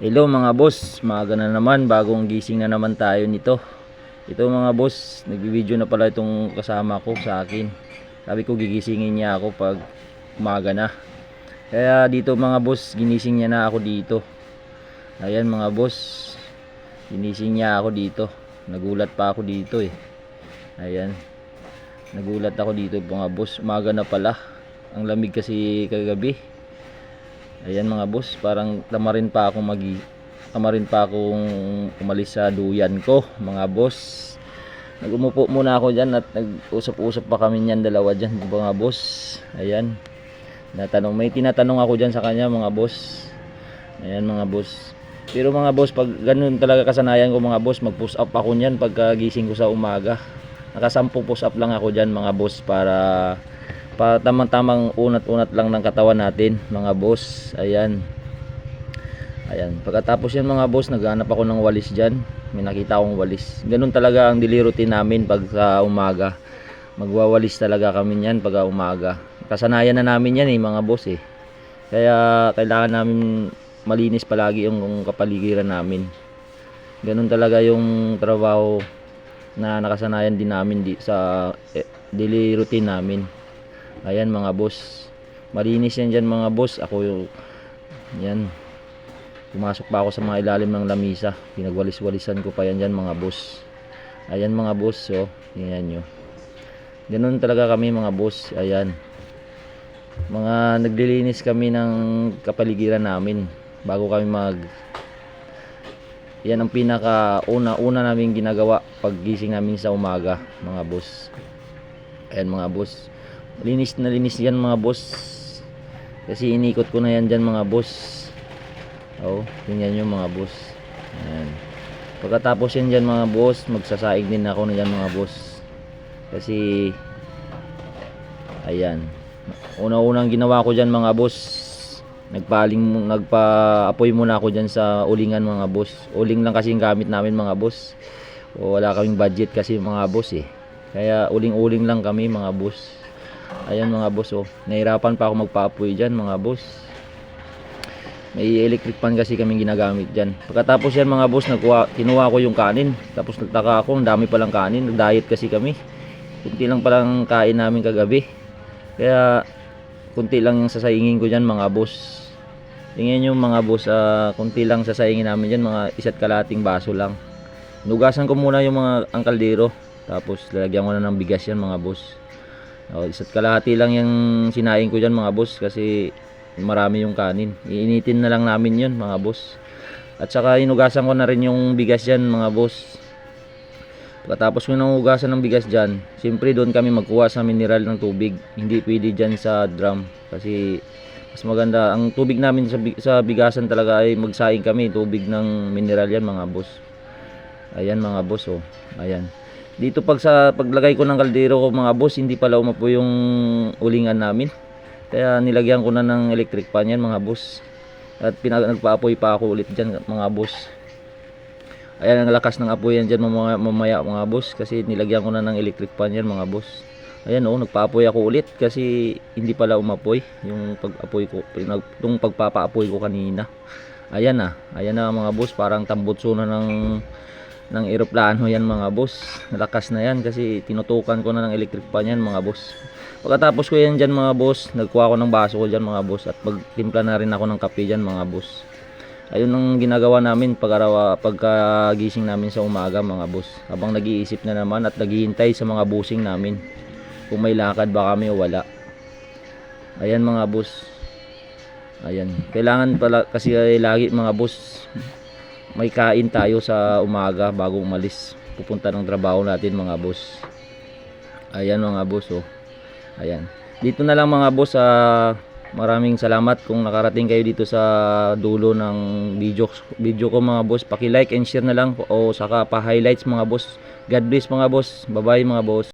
Hello mga boss, maaga na naman, bagong gising na naman tayo nito. Ito mga boss, nagbibideo na pala itong kasama ko sa akin. Sabi ko gigisingin niya ako pag umaga na. Kaya dito mga boss, ginising niya na ako dito. Ayan mga boss, ginising niya ako dito. Nagulat pa ako dito eh. Ayan. Nagulat ako dito mga boss, umaga na pala. Ang lamig kasi kagabi. Ayan mga boss, parang tamarin pa ako magi tamarin pa akong umalis sa duyan ko, mga boss. Nagumupo muna ako diyan at nag-usap-usap pa kami niyan dalawa diyan, mga boss. Ayan. Natanong, may tinatanong ako diyan sa kanya, mga boss. Ayan mga boss. Pero mga boss, pag ganun talaga kasanayan ko mga boss, mag-push up ako niyan pagka gising ko sa umaga. Nakasampung push up lang ako diyan mga boss para pa tamang-tamang unat-unat lang ng katawan natin mga boss. Ayan. Ayan. Pagkatapos yan mga boss naghanap ako ng walis dyan. May nakita akong walis. Ganun talaga ang daily routine namin pag sa umaga. Magwawalis talaga kami yan pag umaga. Kasanayan na namin yan eh mga boss eh. Kaya kailangan namin malinis palagi yung, yung kapaligiran namin. Ganun talaga yung trabaho na nakasanayan din namin di, sa eh, daily routine namin Ayan mga boss. Malinis yan dyan mga boss. Ako yung yan. Pumasok pa ako sa mga ilalim ng lamisa. Pinagwalis-walisan ko pa yan dyan mga boss. Ayan mga boss. So, yan nyo. Ganun talaga kami mga boss. Ayan. Mga naglilinis kami ng kapaligiran namin bago kami mag yan ang pinaka una una namin ginagawa pag gising namin sa umaga mga boss ayan mga boss linis na linis yan mga boss. Kasi inikot ko na yan dyan mga boss. Oh tingnan nyo mga boss. Ayan. Pagkatapos yan dyan mga boss magsasaig din ako na dyan mga boss. Kasi ayan. Una unang ginawa ko dyan mga boss. Nagpaling nagpa-apoy muna ako dyan sa ulingan mga boss. Uling lang kasi yung gamit namin mga boss. O wala kaming budget kasi mga boss eh. Kaya uling-uling lang kami mga boss ayan mga boss oh. Nahirapan pa ako magpa-apoy dyan mga boss. May electric pan kasi kaming ginagamit dyan. Pagkatapos yan mga boss nagkuha, kinuha ko yung kanin. Tapos nagtaka ako ang dami palang kanin. Nag diet kasi kami. Kunti lang palang kain namin kagabi. Kaya kunti lang yung sasayingin ko dyan mga boss. Tingnan nyo mga boss uh, kunti lang sasayingin namin dyan mga isa't kalating baso lang. Nugasan ko muna yung mga ang kaldero. Tapos lalagyan ko na ng bigas yan mga boss Oh, isa't kalahati lang yung sinaing ko dyan mga boss kasi marami yung kanin. Iinitin na lang namin yun mga boss. At saka inugasan ko na rin yung bigas dyan mga boss. Pagkatapos ko nang ugasan ng bigas dyan, siyempre doon kami magkuha sa mineral ng tubig. Hindi pwede dyan sa drum kasi mas maganda. Ang tubig namin sa, sa bigasan talaga ay magsaing kami. Tubig ng mineral yan mga boss. Ayan mga boss oh. Ayan dito pag sa paglagay ko ng kaldero ko mga boss hindi pala umapo yung ulingan namin. Kaya nilagyan ko na ng electric pan yan mga boss. At pinag nagpaapoy pa ako ulit dyan mga boss. Ayan ang lakas ng apoy yan dyan mamaya, mamaya mga boss. Kasi nilagyan ko na ng electric pan yan mga boss. Ayan o nagpaapoy ako ulit kasi hindi pala umapoy yung pag-apoy ko yung pagpapaapoy ko kanina. Ayan na ayan na mga boss parang tambutso na ng ng eroplano yan mga boss. Nalakas na yan kasi tinutukan ko na ng electric pan yan mga boss. Pagkatapos ko yan dyan mga boss nagkuha ko ng baso ko dyan mga boss at pagtimpla na rin ako ng kape dyan mga boss. Ayun ang ginagawa namin pag araw, pagkagising namin sa umaga mga boss. Habang nag-iisip na naman at naghihintay sa mga busing namin kung may lakad ba kami o wala. Ayan mga boss. Ayan. Kailangan pala kasi ay lagi mga boss may kain tayo sa umaga bago umalis. Pupunta ng trabaho natin mga boss. Ayan mga boss oh. Ayan. Dito na lang mga boss uh, maraming salamat kung nakarating kayo dito sa dulo ng video, video ko mga boss. Paki like and share na lang o saka pa highlights mga boss. God bless mga boss. Bye bye mga boss